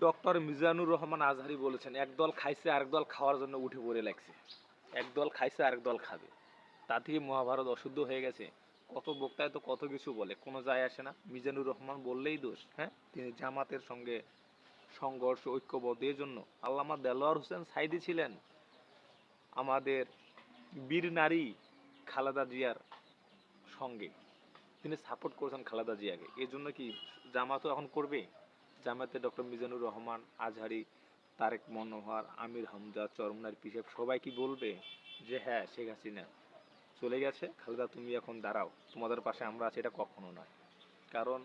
Doctor Mizanur Rahman Azhari বলেছেন একদল খাইছে, আরেক দল খাওয়ার জন্য উঠে পড়ে লাগছে। একদল খাইছে, আরেক দল খাবে। তা থেকে মহাভারত অশুদ্ধ হয়ে গেছে। কত বক্তায় তো কত কিছু বলে, কোনো যায় আসে না। মিজানুর রহমান বললেই দোষ হ্যাঁ? তিনি জামাতের সঙ্গে সংঘর্ষ, ঐক্যবদ্ধ, এর জন্য আল্লামা দেলোয়ার হোসেন সাইদি ছিলেন। আমাদের বীর নারী খালেদা জিয়ার সঙ্গে। তিনি সাপোর্ট করেছেন খালেদা জিয়াকে। এই জন্য কি জামাতও এখন করবে? জামাতে ডক্টর মিজানুর রহমান, আজহারি, তারেক মনোহর, আমির হামজা, চরমনার পিসেব সবাই কি বলবে যে হ্যাঁ শেখ হাসিনা চলে গেছে? খালেদা, তুমি এখন দাঁড়াও। তোমাদের পাশে আমরা আছি, এটা কখনো নয়। কারণ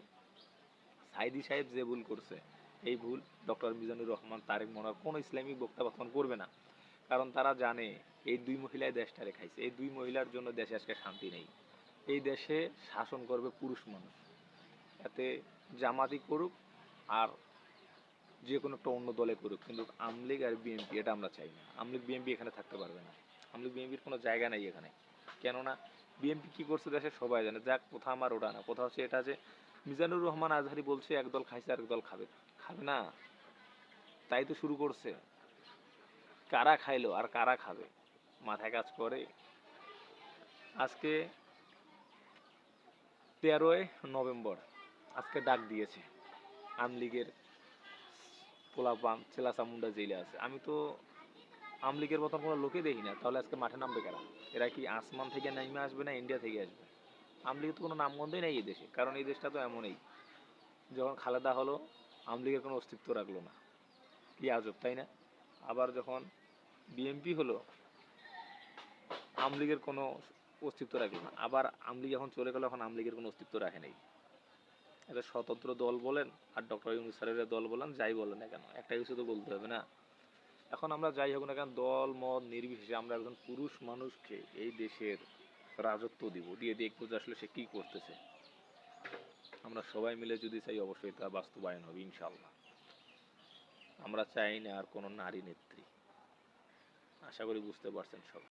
সাইদি সাহেব যে ভুল করছে, এই ভুল ডক্টর মিজানুর রহমান, তারেক মনোহর কোনো ইসলামিক বক্তা বর্তমান করবে না। কারণ তারা জানে, এই দুই মহিলায় দেশটা রেখাইছে। এই দুই মহিলার জন্য দেশে আজকে শান্তি নেই। এই দেশে শাসন করবে পুরুষ মানুষ। এতে জামাতি করুক আর যে কোনো একটা অন্য দলে করুক। কিন্তু আমলিগ আর বিএনপি, এটা আমরা চাই না। আমলিগ বিএনপি এখানে থাকতে পারবে না। আমলিগ বিএনপির কোনো জায়গা নেই এখানে। কেননা বিএনপি কি করছে দেশে সবাই জানে। যাক, কোথাও আমার ওটা না। কোথাও হচ্ছে এটা যে মিজানুর রহমান আজহারি বলছে, একদল খাইছে আর দল খাবে। খাবে না। তাই তো শুরু করছে। কারা খাইলো আর কারা খাবে? মাথায় কাজ করে। আজকে তেরোই নভেম্বর। আজকে ডাক দিয়েছে। আমলিগের পোলাপান চেলাচামুন্ডা জেলে আছে। আমি তো আমলিগের মতন কোনো লোকে দেখি না। তাহলে আজকে মাঠে নামবে কারা? এরা কি আসমান থেকে নাইমে আসবে না ইন্ডিয়া থেকে আসবে? আমলিগের তো কোনো নামগন্ধই নেই এই দেশে। কারণ এই দেশটা তো এমনই। যখন খালেদা হলো আমলিগের কোনো অস্তিত্ব রাখল না। কি আজব, তাই না? আবার যখন বিএমপি হলো আমলিগের কোনো অস্তিত্ব রাখল না। আবার আমলিগ যখন চলে গেল, এখন আমলিগের কোনো অস্তিত্ব রাখে নেই। এটা স্বতন্ত্র দল বলেন আর ডক্টর ইউনুস স্যারের দল বলেন, যাই বলেন না কেন একটা কিছু তো বলতে হবে না। এখন আমরা যাই হোক না কেন, দল, মত নির্বিশেষে আমরা একজন পুরুষ মানুষকে এই দেশের রাজত্ব দিব। দিয়ে দেখব যে আসলে সে কি করতেছে। আমরা সবাই মিলে যদি চাই অবশ্যই তা বাস্তবায়ন হবে ইনশাল্লাহ আমরা চাই না আর কোনো নারী নেত্রী। আশা করি বুঝতে পারছেন সব।